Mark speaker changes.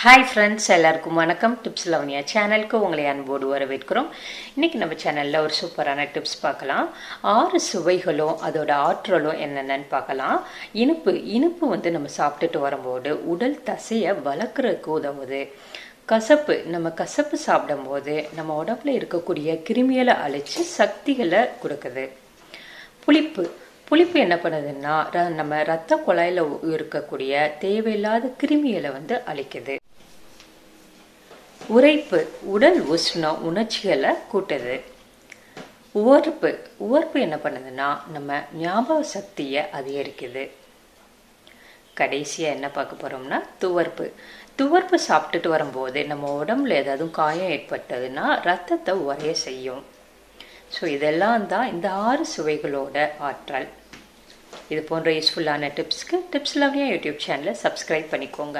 Speaker 1: Hi friends எல்லாருக்கும் வணக்கம். Tips Lavanya சேனலுக்கு உங்களை அன்போடு வரவேற்கிறோம். இன்றைக்கி நம்ம சேனலில் ஒரு சூப்பரான டிப்ஸ் பார்க்கலாம். ஆறு சுவைகளும் அதோட ஆற்றலும் என்னென்னு பார்க்கலாம். இனிப்பு இனிப்பு வந்து நம்ம சாப்பிட்டுட்டு வரும்போது உடல் தசையை வளர்க்குறதுக்கு உதவுது. கசப்பு நம்ம கசப்பு சாப்பிடும்போது நம்ம உடம்புல இருக்கக்கூடிய கிருமிகளை அழிச்சு சக்திகளை கொடுக்குது. புளிப்பு புளிப்பு என்ன பண்ணுதுன்னா ர- நம்ம ரத்த குழாயில் இருக்கக்கூடிய தேவையில்லாத கிருமிகளை வந்து அழிக்குது. உரைப்பு உடல் உஷ்ணம் உணர்ச்சிகளை கூட்டுது. உவர்ப்பு உவர்ப்பு என்ன பண்ணுதுன்னா நம்ம ஞாபக சக்தியை அதிகரிக்குது. கடைசியாக என்ன பார்க்க போகிறோம்னா துவர்ப்பு. துவர்ப்பு சாப்பிட்டுட்டு வரும்போது நம்ம உடம்புல ஏதாவது காயம் ஏற்பட்டதுன்னா ரத்தத்தை உரைய செய்யும். ஸோ இதெல்லாம் தான் இந்த ஆறு சுவைகளோட ஆற்றல். இது போன்ற யூஸ்ஃபுல்லான டிப்ஸ்க்கு டிப்ஸ் லவ்யா யூடியூப் சேனலை சப்ஸ்கிரைப் பண்ணிக்கோங்க.